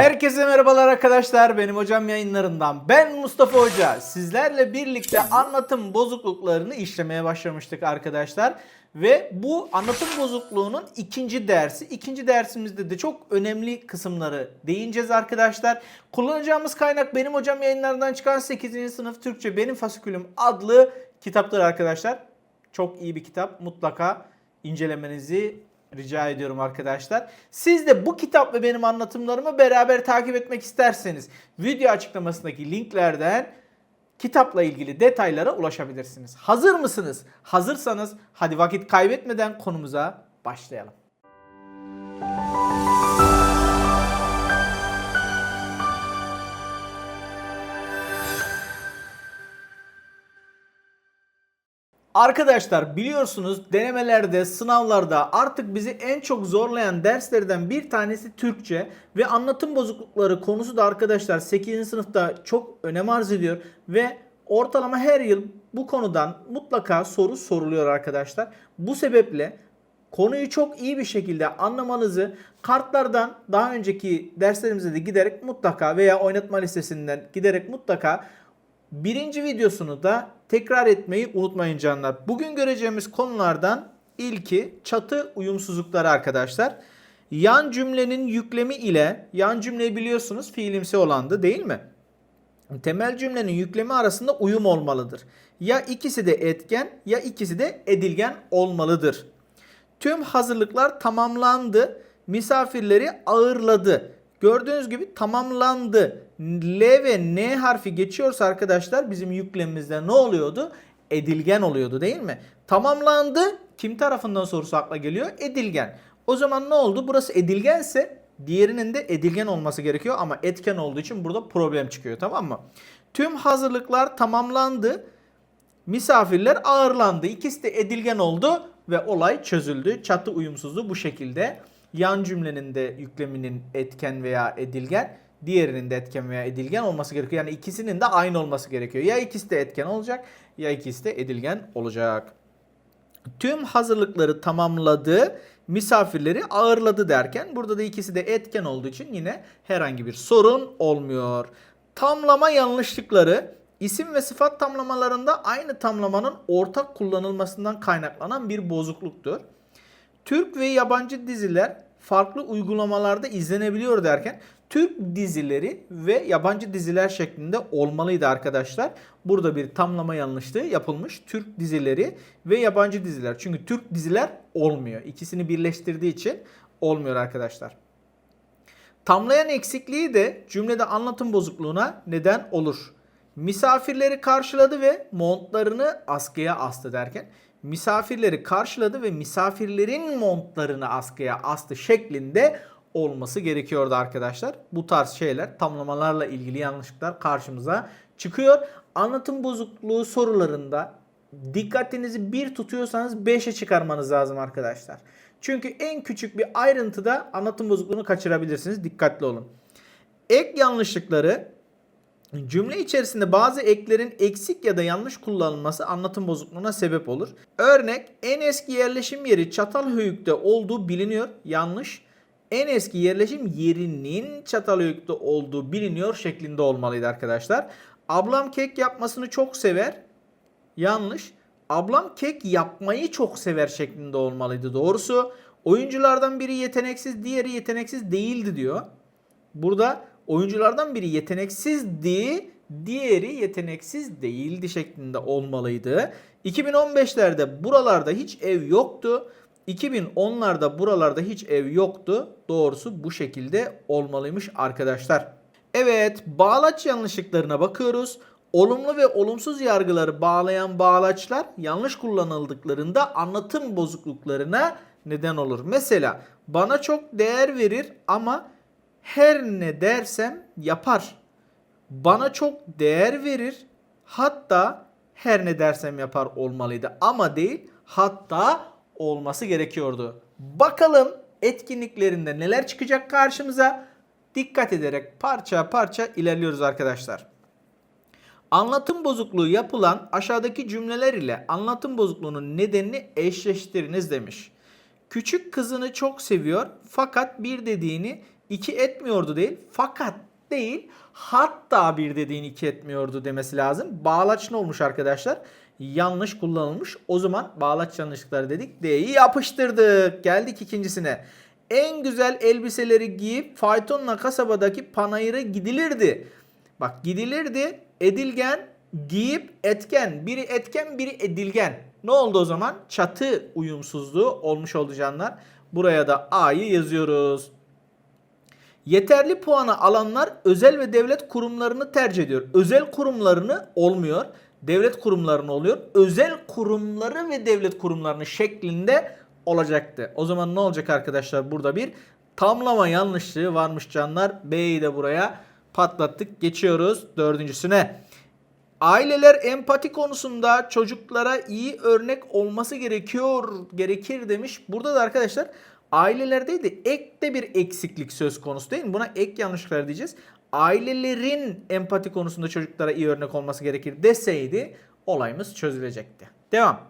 Herkese merhabalar arkadaşlar. Benim hocam yayınlarından. Ben Mustafa Hoca. Sizlerle birlikte anlatım bozukluklarını işlemeye başlamıştık arkadaşlar. Ve bu anlatım bozukluğunun ikinci dersi. İkinci dersimizde de çok önemli kısımları değineceğiz arkadaşlar. Kullanacağımız kaynak benim hocam yayınlarından çıkan 8. sınıf Türkçe Benim Fasikülüm adlı kitaptır arkadaşlar. Çok iyi bir kitap. Mutlaka incelemenizi rica ediyorum arkadaşlar. Siz de bu kitap ve benim anlatımlarımı beraber takip etmek isterseniz video açıklamasındaki linklerden kitapla ilgili detaylara ulaşabilirsiniz. Hazır mısınız? Hazırsanız hadi vakit kaybetmeden konumuza başlayalım. Arkadaşlar biliyorsunuz denemelerde, sınavlarda artık bizi en çok zorlayan derslerden bir tanesi Türkçe ve anlatım bozuklukları konusu da arkadaşlar 8. sınıfta çok önem arz ediyor ve ortalama her yıl bu konudan mutlaka soru soruluyor arkadaşlar. Bu sebeple konuyu çok iyi bir şekilde anlamanızı kartlardan daha önceki derslerimize de giderek mutlaka veya oynatma listesinden giderek mutlaka Birinci videosunu da tekrar etmeyi unutmayın canlar. Bugün göreceğimiz konulardan ilki çatı uyumsuzlukları arkadaşlar. Yan cümlenin yüklemi ile yan cümleyi biliyorsunuz fiilimsi olandı değil mi? Temel cümlenin yüklemi arasında uyum olmalıdır. Ya ikisi de etken ya ikisi de edilgen olmalıdır. Tüm hazırlıklar tamamlandı. Misafirleri ağırladı. Gördüğünüz gibi tamamlandı. L ve N harfi geçiyorsa arkadaşlar bizim yüklemimizde ne oluyordu? Edilgen oluyordu değil mi? Tamamlandı. Kim tarafından sorusu akla geliyor? Edilgen. O zaman ne oldu? Burası edilgense diğerinin de edilgen olması gerekiyor ama etken olduğu için burada problem çıkıyor tamam mı? Tüm hazırlıklar tamamlandı. Misafirler ağırlandı. İkisi de edilgen oldu ve olay çözüldü. Çatı uyumsuzluğu bu şekilde. Yan cümlenin de yükleminin etken veya edilgen, diğerinin de etken veya edilgen olması gerekiyor. Yani ikisinin de aynı olması gerekiyor. Ya ikisi de etken olacak ya ikisi de edilgen olacak. Tüm hazırlıkları tamamladı, misafirleri ağırladı derken burada da ikisi de etken olduğu için yine herhangi bir sorun olmuyor. Tamlama yanlışlıkları isim ve sıfat tamlamalarında aynı tamlamanın ortak kullanılmasından kaynaklanan bir bozukluktur. Türk ve yabancı diziler farklı uygulamalarda izlenebiliyor derken Türk dizileri ve yabancı diziler şeklinde olmalıydı arkadaşlar. Burada bir tamlama yanlışlığı yapılmış. Türk dizileri ve yabancı diziler. Çünkü Türk diziler olmuyor. İkisini birleştirdiği için olmuyor arkadaşlar. Tamlayan eksikliği de cümlede anlatım bozukluğuna neden olur. Misafirleri karşıladı ve montlarını askıya astı derken misafirleri karşıladı ve misafirlerin montlarını askıya astı şeklinde olması gerekiyordu arkadaşlar. Bu tarz şeyler tamlamalarla ilgili yanlışlıklar karşımıza çıkıyor. Anlatım bozukluğu sorularında dikkatinizi bir tutuyorsanız 5'e çıkarmanız lazım arkadaşlar. Çünkü en küçük bir ayrıntıda anlatım bozukluğunu kaçırabilirsiniz. Dikkatli olun. Ek yanlışlıkları Cümle içerisinde bazı eklerin eksik ya da yanlış kullanılması anlatım bozukluğuna sebep olur. Örnek en eski yerleşim yeri Çatalhöyük'te olduğu biliniyor. Yanlış. En eski yerleşim yerinin Çatalhöyük'te olduğu biliniyor şeklinde olmalıydı arkadaşlar. Ablam kek yapmasını çok sever. Yanlış. Ablam kek yapmayı çok sever şeklinde olmalıydı. Doğrusu oyunculardan biri yeteneksiz, diğeri yeteneksiz değildi diyor. Burada oyunculardan biri yeteneksizdi, diğeri yeteneksiz değildi şeklinde olmalıydı. 2015'lerde buralarda hiç ev yoktu. 2010'larda buralarda hiç ev yoktu. Doğrusu bu şekilde olmalıymış arkadaşlar. Evet, bağlaç yanlışlıklarına bakıyoruz. Olumlu ve olumsuz yargıları bağlayan bağlaçlar yanlış kullanıldıklarında anlatım bozukluklarına neden olur. Mesela bana çok değer verir ama her ne dersem yapar. Bana çok değer verir. Hatta her ne dersem yapar olmalıydı. Ama değil hatta olması gerekiyordu. Bakalım etkinliklerinde neler çıkacak karşımıza. Dikkat ederek parça parça ilerliyoruz arkadaşlar. Anlatım bozukluğu yapılan aşağıdaki cümleler ile anlatım bozukluğunun nedenini eşleştiriniz demiş. Küçük kızını çok seviyor fakat bir dediğini iki etmiyordu değil. Fakat değil. Hatta bir dediğin iki etmiyordu demesi lazım. Bağlaç ne olmuş arkadaşlar? Yanlış kullanılmış. O zaman bağlaç yanlışlıkları dedik. D'yi yapıştırdık. Geldik ikincisine. En güzel elbiseleri giyip faytonla kasabadaki panayıra gidilirdi. Bak gidilirdi. Edilgen, giyip etken. Biri etken, biri edilgen. Ne oldu o zaman? Çatı uyumsuzluğu olmuş oldu canlar. Buraya da A'yı yazıyoruz. Yeterli puanı alanlar özel ve devlet kurumlarını tercih ediyor. Özel kurumlarını olmuyor. Devlet kurumlarını oluyor. Özel kurumları ve devlet kurumlarını şeklinde olacaktı. O zaman ne olacak arkadaşlar? Burada bir tamlama yanlışlığı varmış canlar. B'yi de buraya patlattık. Geçiyoruz dördüncüsüne. Aileler empati konusunda çocuklara iyi örnek olması gerekiyor, gerekir demiş. Burada da arkadaşlar aileler değil de ekte bir eksiklik söz konusu değil mi? Buna ek yanlışlıklar diyeceğiz. Ailelerin empati konusunda çocuklara iyi örnek olması gerekir deseydi olayımız çözülecekti. Devam.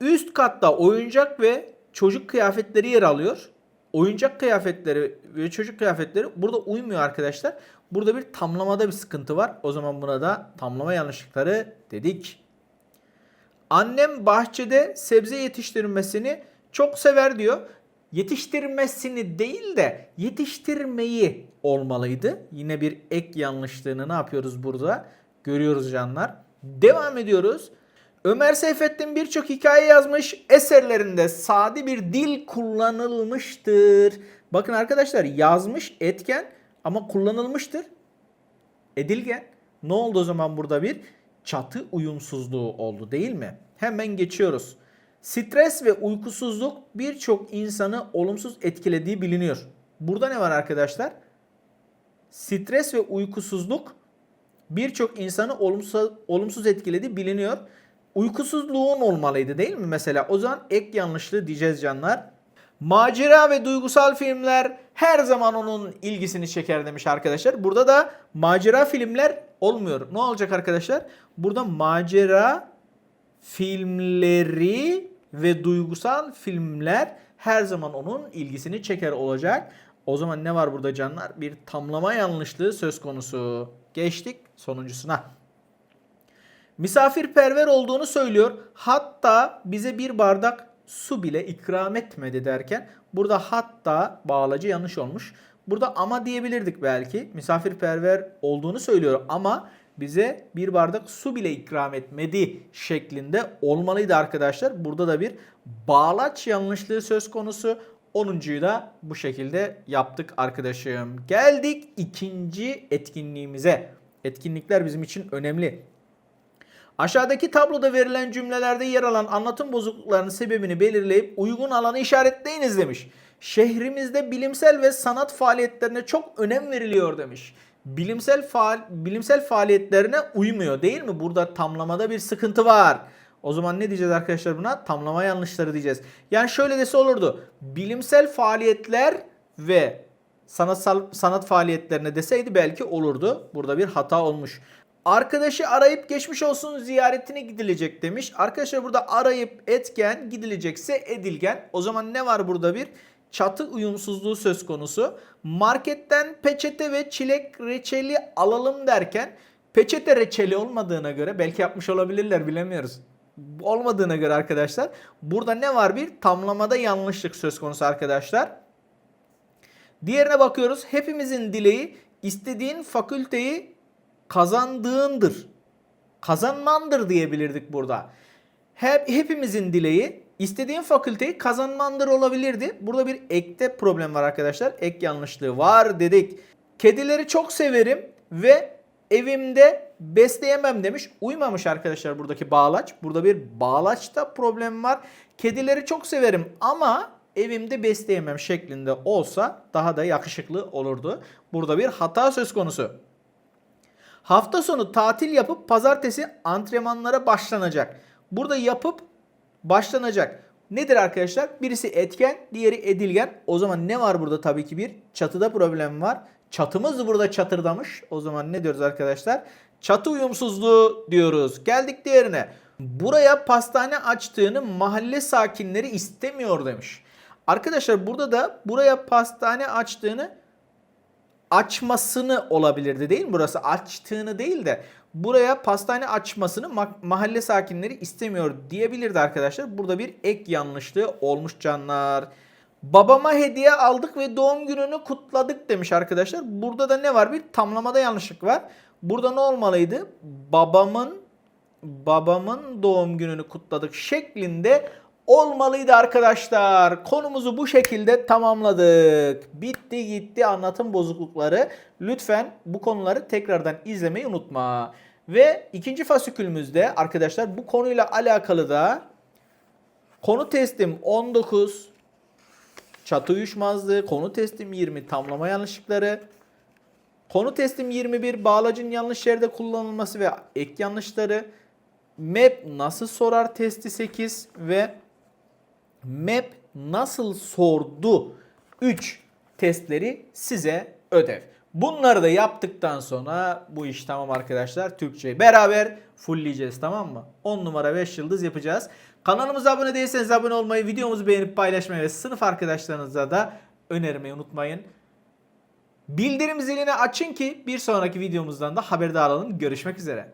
Üst katta oyuncak ve çocuk kıyafetleri yer alıyor. Oyuncak kıyafetleri ve çocuk kıyafetleri burada uymuyor arkadaşlar. Burada bir tamlamada bir sıkıntı var. O zaman buna da tamlama yanlışlıkları dedik. Annem bahçede sebze yetiştirmesini çok sever diyor. Yetiştirmesini değil de yetiştirmeyi olmalıydı. Yine bir ek yanlışlığını ne yapıyoruz burada? Görüyoruz canlar. Devam ediyoruz. Ömer Seyfettin birçok hikaye yazmış. Eserlerinde sade bir dil kullanılmıştır. Bakın arkadaşlar yazmış etken ama kullanılmıştır. Edilgen. Ne oldu o zaman burada bir çatı uyumsuzluğu oldu değil mi? Hemen geçiyoruz. Stres ve uykusuzluk birçok insanı olumsuz etkilediği biliniyor. Burada ne var arkadaşlar? Stres ve uykusuzluk birçok insanı olumsuz, olumsuz etkilediği biliniyor. Uykusuzluğun olmalıydı değil mi mesela? O zaman ek yanlışlığı diyeceğiz canlar. Macera ve duygusal filmler her zaman onun ilgisini çeker demiş arkadaşlar. Burada da macera filmler olmuyor. Ne olacak arkadaşlar? Burada macera filmleri ve duygusal filmler her zaman onun ilgisini çeker olacak. O zaman ne var burada canlar? Bir tamlama yanlışlığı söz konusu. Geçtik sonuncusuna. Misafirperver olduğunu söylüyor. Hatta bize bir bardak su bile ikram etmedi derken burada hatta bağlacı yanlış olmuş. Burada ama diyebilirdik belki. Misafirperver olduğunu söylüyor ama bize bir bardak su bile ikram etmedi şeklinde olmalıydı arkadaşlar. Burada da bir bağlaç yanlışlığı söz konusu. 10.yu da bu şekilde yaptık arkadaşım. Geldik ikinci etkinliğimize. Etkinlikler bizim için önemli. Aşağıdaki tabloda verilen cümlelerde yer alan anlatım bozukluklarının sebebini belirleyip uygun alanı işaretleyiniz demiş. Şehrimizde bilimsel ve sanat faaliyetlerine çok önem veriliyor demiş. Bilimsel faal bilimsel faaliyetlerine uymuyor değil mi? Burada tamlamada bir sıkıntı var. O zaman ne diyeceğiz arkadaşlar buna? Tamlama yanlışları diyeceğiz. Yani şöyle dese olurdu. Bilimsel faaliyetler ve sanatsal sanat faaliyetlerine deseydi belki olurdu. Burada bir hata olmuş. Arkadaşı arayıp geçmiş olsun ziyaretine gidilecek demiş. Arkadaşlar burada arayıp etken gidilecekse edilgen. O zaman ne var burada bir? Çatı uyumsuzluğu söz konusu. Marketten peçete ve çilek reçeli alalım derken peçete reçeli olmadığına göre belki yapmış olabilirler bilemiyoruz. Olmadığına göre arkadaşlar burada ne var bir tamlamada yanlışlık söz konusu arkadaşlar. Diğerine bakıyoruz. Hepimizin dileği istediğin fakülteyi kazandığındır. Kazanmandır diyebilirdik burada. Hep, hepimizin dileği istediğin fakülteyi kazanmandır olabilirdi. Burada bir ekte problem var arkadaşlar. Ek yanlışlığı var dedik. Kedileri çok severim ve evimde besleyemem demiş. Uymamış arkadaşlar buradaki bağlaç. Burada bir bağlaçta problem var. Kedileri çok severim ama evimde besleyemem şeklinde olsa daha da yakışıklı olurdu. Burada bir hata söz konusu. Hafta sonu tatil yapıp pazartesi antrenmanlara başlanacak. Burada yapıp başlanacak. Nedir arkadaşlar? Birisi etken, diğeri edilgen. O zaman ne var burada tabii ki bir? Çatıda problem var. Çatımız burada çatırdamış. O zaman ne diyoruz arkadaşlar? Çatı uyumsuzluğu diyoruz. Geldik diğerine. Buraya pastane açtığını mahalle sakinleri istemiyor demiş. Arkadaşlar burada da buraya pastane açtığını açmasını olabilirdi değil mi? Burası açtığını değil de buraya pastane açmasını ma- mahalle sakinleri istemiyor diyebilirdi arkadaşlar. Burada bir ek yanlışlığı olmuş canlar. Babama hediye aldık ve doğum gününü kutladık demiş arkadaşlar. Burada da ne var? Bir tamlamada yanlışlık var. Burada ne olmalıydı? Babamın babamın doğum gününü kutladık şeklinde olmalıydı arkadaşlar. Konumuzu bu şekilde tamamladık. Bitti gitti anlatım bozuklukları. Lütfen bu konuları tekrardan izlemeyi unutma. Ve ikinci fasikülümüzde arkadaşlar bu konuyla alakalı da konu testim 19 çatı uyuşmazlığı, konu testim 20 tamlama yanlışlıkları, konu testim 21 bağlacın yanlış yerde kullanılması ve ek yanlışları, map nasıl sorar testi 8 ve map nasıl sordu 3 testleri size ödev. Bunları da yaptıktan sonra bu iş tamam arkadaşlar. Türkçeyi beraber fullleyeceğiz tamam mı? 10 numara 5 yıldız yapacağız. Kanalımıza abone değilseniz abone olmayı, videomuzu beğenip paylaşmayı ve sınıf arkadaşlarınıza da önermeyi unutmayın. Bildirim zilini açın ki bir sonraki videomuzdan da haberdar olun. Görüşmek üzere.